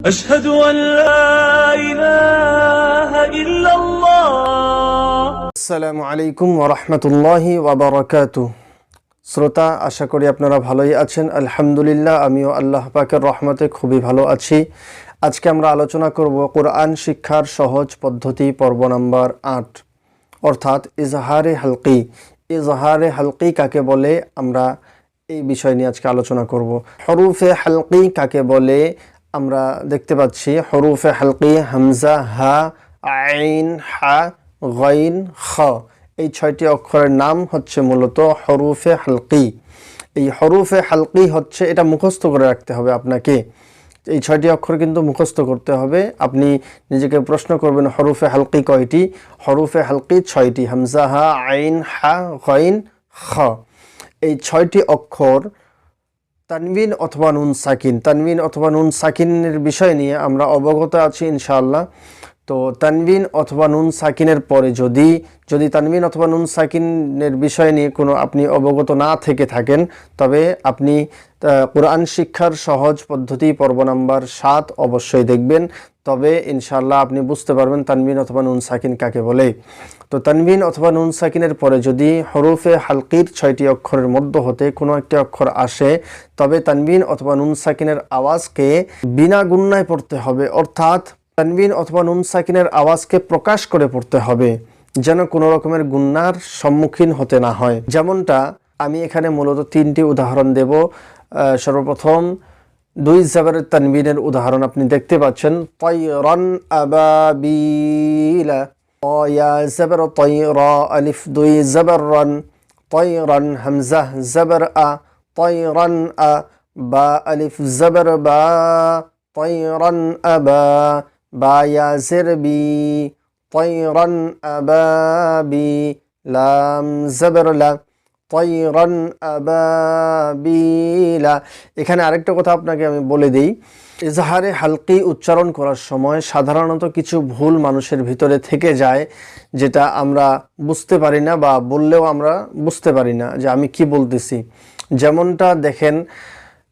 أشهد أن لا إله إلا الله আসসালামু আলাইকুম ওরহমতুল্লাহি ওবরাকাত শ্রোতা আশা করি আপনারা ভালোই আছেন আলহামদুলিল্লাহ আমিও আল্লাহ পাকের রহমতে খুবই ভালো আছি আজকে আমরা আলোচনা করব কোরআন শিক্ষার সহজ পদ্ধতি পর্ব নাম্বার আট অর্থাৎ ইজহারে হালকি ইজহারে হালকি কাকে বলে আমরা এই বিষয় নিয়ে আজকে আলোচনা করব হরুফে হালকি কাকে বলে আমরা দেখতে পাচ্ছি হরুফে হালকি, হামজা, হা, আইন, হা, গইন, খ। এই ছয়টি অক্ষরের নাম হচ্ছে মূলত হরুফে হালকি। এই হরুফে হালকি হচ্ছে, এটা মুখস্থ করে রাখতে হবে আপনাকে। এই ছয়টি অক্ষর কিন্তু মুখস্থ করতে হবে। আপনি নিজেকে প্রশ্ন করবেন, হরুফে হালকি কয়টি? হরুফে হালকি ছয়টি, হামজা, হা, আইন, হা, গইন, খ। এই ছয়টি অক্ষর তানবিন অথবা নুন সাকিন। তানবিন অথবা নুন সাকিনের বিষয় নিয়ে আমরা অবগত আছি ইনশাআল্লাহ। তো তানবিন অথবা নুন সাকিনের পরে যদি যদি তানবিন অথবা নুন সাকিনের বিষয় নিয়ে কোনো আপনি অবগত না থেকে থাকেন, তবে আপনি কোরআন শিক্ষার সহজ পদ্ধতি পর্ব নাম্বার সাত অবশ্যই দেখবেন। তবে ইনশাল্লাহ আপনি বুঝতে পারবেন তানবিন অথবা নুন সাকিন কাকে বলে। তো তানবিন অথবা নুন সাকিনের পরে যদি হরফে হালকির ছয়টি অক্ষরের মধ্য হতে কোনো একটি অক্ষর আসে, তবে তানবিন অথবা নুন সাকিনের আওয়াজকে বিনা গুন্নায় পড়তে হবে। অর্থাৎ তানবিন অথবা নুন সাকিনের আওয়াজকে প্রকাশ করে পড়তে হবে, যেন কোনো রকমের গুন্নার সম্মুখীন হতে না হয়। যেমনটা আমি এখানে মূলত তিনটি উদাহরণ দেব। সর্বপ্রথম, দুই জাবের তানবিনের উদাহরণ আপনি দেখতে পাচ্ছেন। তৈরন আবাবিলা তৈ জাবর, তৈর আলিফ, দুই জাবর রন, তৈরন হামজাহ জাবর আ, তৈরন আ, বা আলিফ জবর বা, তৈরন আবা। বা ইয়াসির বি তৈরন আবাবি, লাম জবরলা, তৈরন এখানে আরেকটা কথা আপনাকে আমি বলে দিই। ইজহারে হালকি উচ্চারণ করার সময় সাধারণত কিছু ভুল মানুষের ভিতরে থেকে যায়, যেটা আমরা বুঝতে পারি না বা বললেও আমরা বুঝতে পারি না যে আমি কি বলতেছি। যেমনটা দেখেন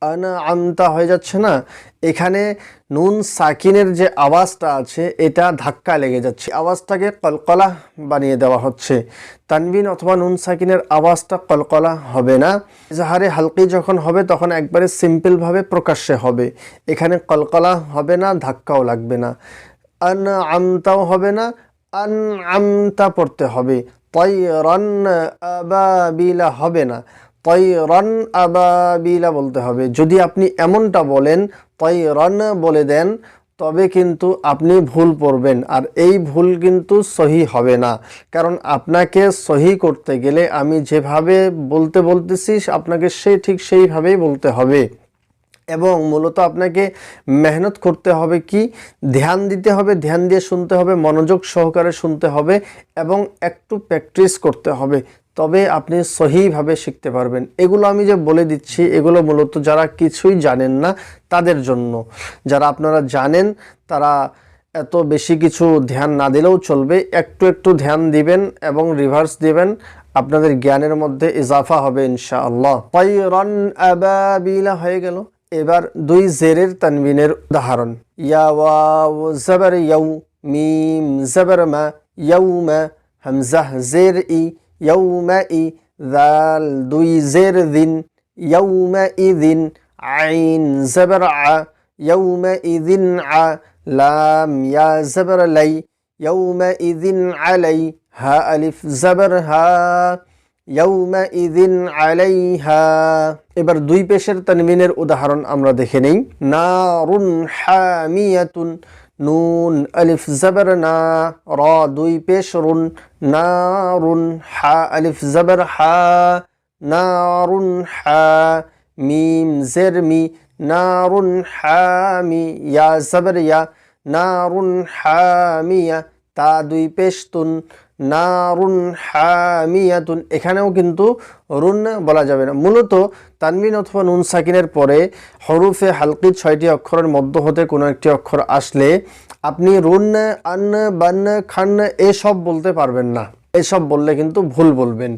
আন'আমতা হয়ে যাচ্ছে না? এখানে নুন সাকিনের যে আওয়াজটা আছে, এটা ধাক্কা লেগে যাচ্ছে। আওয়াজটাকে কলকলা বানিয়ে দেওয়া হচ্ছে। তানবিন অথবা নুন সাকিনের আওয়াজটা কলকলা হবে না। জাহারে হালকি যখন হবে, তখন একবারে সিম্পলভাবে প্রকাশ্যে হবে। এখানে কলকলা হবে না, ধাক্কাও লাগবে না। আন আমতাও হবে না আন আমতা পড়তে হবে। তৈরন আবাবিলা হবে না। তৈরন আবাবিলা বলতে হবে। যদি আপনি এমনটা বলেন, তৈরন বলে দেন, তবে কিন্তু আপনি ভুল পড়বেন। আর এই ভুল কিন্তু সহি হবে না। কারণ আপনাকে সহি করতে গেলে আমি যেভাবে বলতে বলতেছি, আপনাকে সে ঠিক সেইভাবেই বলতে হবে। এবং মূলত আপনাকে মেহনত করতে হবে কি? ধ্যান দিতে হবে, ধ্যান দিয়ে শুনতে হবে, মনোযোগ সহকারে শুনতে হবে এবং একটু প্র্যাকটিস করতে হবে। তবে আপনি সহিভাবে শিখতে পারবেন। এগুলো আমি যে বলে দিচ্ছি, এগুলো মূলত যারা কিছুই জানেন না তাদের জন্য। যারা আপনারা জানেন, তারা এত বেশি কিছু ধ্যান না দিলেও চলবে। একটু একটু ধ্যান দিবেন এবং রিভার্স দিবেন, আপনাদের জ্ঞানের মধ্যে ইজাফা হবে ইনশাআল্লাহ। তৈরন আবাবিলা হয়ে গেল। এবার দুই জেরের তানবিনের উদাহরণ। ইয়া ওয়াও জবর ইয়ৌ মিম জবর মা ইয়ৌমা হামজাহ জের ই ইয়ৌমা ই দাল দুই জের দিন ইয়ৌমা ইদিন আইন জবর আ ইয়ৌমা ইদিন আ লাম ইয়া জবর লাই ইদিন আলাই হা আলিফ জবর হা ইয়ৌমাইদিন আলাইহা এবার দুই পেশের তানবিনের উদাহরণ আমরা দেখে নেই। নারুন হামিয়াতুন নুন, আলিফ জবর না র দুই পেশ রুন নারুন হা, আলিফ জবর হা, নারুন হা, মিম জের মি, নারুন হামি ইয়া জবর ইয়া হা হামিয়া তা দুই পেশতুন নারুন হামিয়াতুন। এখানেও কিন্তু রুন বলা যাবে না। মূলত তানবিন অথবা নুন সাকিনের পরে হরুফে হালকি ছয়টি অক্ষরের মধ্য হতে কোনো একটি অক্ষর আসলে আপনি রুন, আন, বান, খান এসব বলতে পারবেন না। এসব বললে কিন্তু ভুল বলবেন।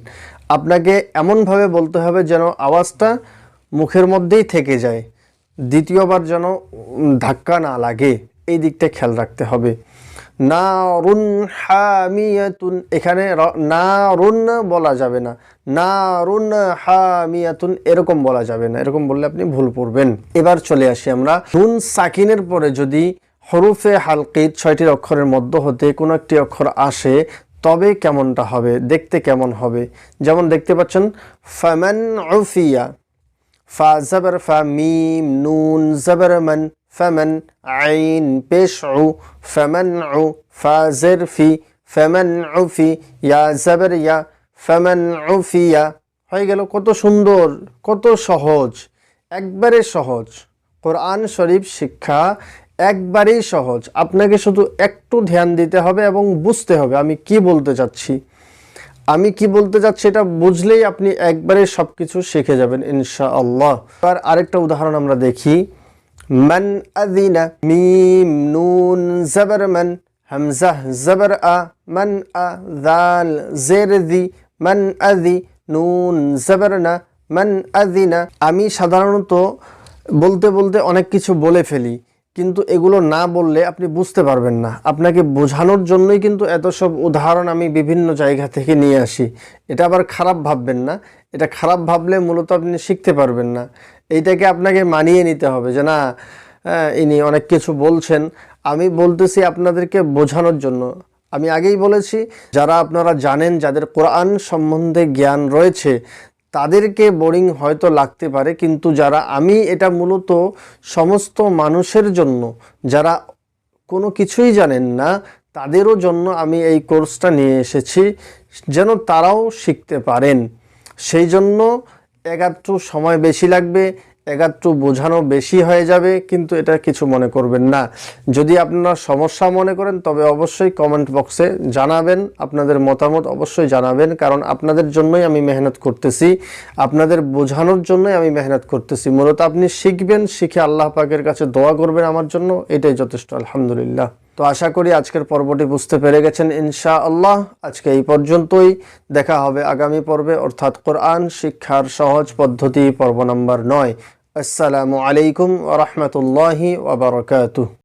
আপনাকে এমনভাবে বলতে হবে যেন আওয়াজটা মুখের মধ্যেই থেকে যায়। দ্বিতীয়বার যেন ধাক্কা না লাগে। এই দিকটা খেয়াল রাখতে হবে। নারুন হামিয়াতুন, এখানে নারুন বলা যাবে না। নারুন হামিয়াতুন, এরকম বলা যাবে না। এরকম বললে আপনি ভুল পড়বেন। এবার চলে আসি আমরা। নুন সাকিনের পরে যদি হরুফে হালকি ছয়টির অক্ষরের মধ্য হতে কোনো একটি অক্ষর আসে, তবে কেমনটা হবে? দেখতে কেমন হবে? যেমন দেখতে পাচ্ছেন, ফামান উফিয়া, ফা জবর ফা মিম, নুন জবর মান ফমন আইন পেশ উ ফমন উ ফা জের ফি ফমন উফি ইয়া জবর ইয়া উফিয়া হয়ে গেল কত সুন্দর, কত সহজ, একবারে সহজ। কোরআন শরীফ শিক্ষা একবারেই সহজ। আপনাকে শুধু একটু ধ্যান দিতে হবে এবং বুঝতে হবে আমি কি বলতে চাচ্ছি। আমি কি বলতে চাচ্ছি এটা বুঝলেই আপনি একবারে সব কিছু শিখে যাবেন ইনশাআল্লাহ। এবার আরেকটা উদাহরণ আমরা দেখি। মান আদিনা ميم نون زبر من হামজা زبر আ من আ দাল زير ذي আদি নুন জবর না, মান আদিনা আমি সাধারণত বলতে বলতে অনেক কিছু বলে ফেলি। কিন্তু এগুলো না বললে আপনি বুঝতে পারবেন না। আপনাকে বোঝানোর জন্যই কিন্তু এত সব উদাহরণ আমি বিভিন্ন জায়গা থেকে নিয়ে আসি। এটা আবার খারাপ ভাববেন না। এটা খারাপ ভাবলে মূলত আপনি শিখতে পারবেন না। এইটাকে আপনাকে মানিয়ে নিতে হবে যে না ইনি অনেক কিছু বলছেন। আমি বলতেছি আপনাদেরকে বোঝানোর জন্য। আমি আগেই বলেছি, যারা আপনারা জানেন, যাদের কোরআন সম্বন্ধে জ্ঞান রয়েছে তাদেরকে বোরিং হয়তো লাগতে পারে, কিন্তু যারা আমি এটা মূলত সমস্ত মানুষের জন্য, যারা কোনো কিছুই জানেন না, তাদেরও জন্য আমি এই কোর্সটা নিয়ে এসেছি, যেন তারাও শিখতে পারেন। সেই জন্য একাত্র সময় বেশি লাগবে একাত্তু বোঝানো বেশি হয়ে যাবে, কিন্তু এটা কিছু মনে করবেন না। যদি আপনারা সমস্যা মনে করেন, তবে অবশ্যই কমেন্ট বক্সে জানাবেন। আপনাদের মতামত অবশ্যই জানাবেন, কারণ আপনাদের জন্যই আমি মেহনত করতেছি। আপনাদের বোঝানোর জন্যই আমি মেহনত করতেছি। মূলত আপনি শিখবেন, শিখে আল্লাহ পাকের কাছে দোয়া করবেন আমার জন্য, এটাই যথেষ্ট, আলহামদুলিল্লাহ। তো আশা করি আজকের পর্বটি বুঝতে পেরে গেছেন ইনশা আল্লাহ আজকে এই পর্যন্তই। দেখা হবে আগামী পর্বে, অর্থাৎ কোরআন শিক্ষার সহজ পদ্ধতি, পর্ব নম্বর নয়। আসসালামু আলাইকুম রহমতুল্লাহি ওবরকাতুহ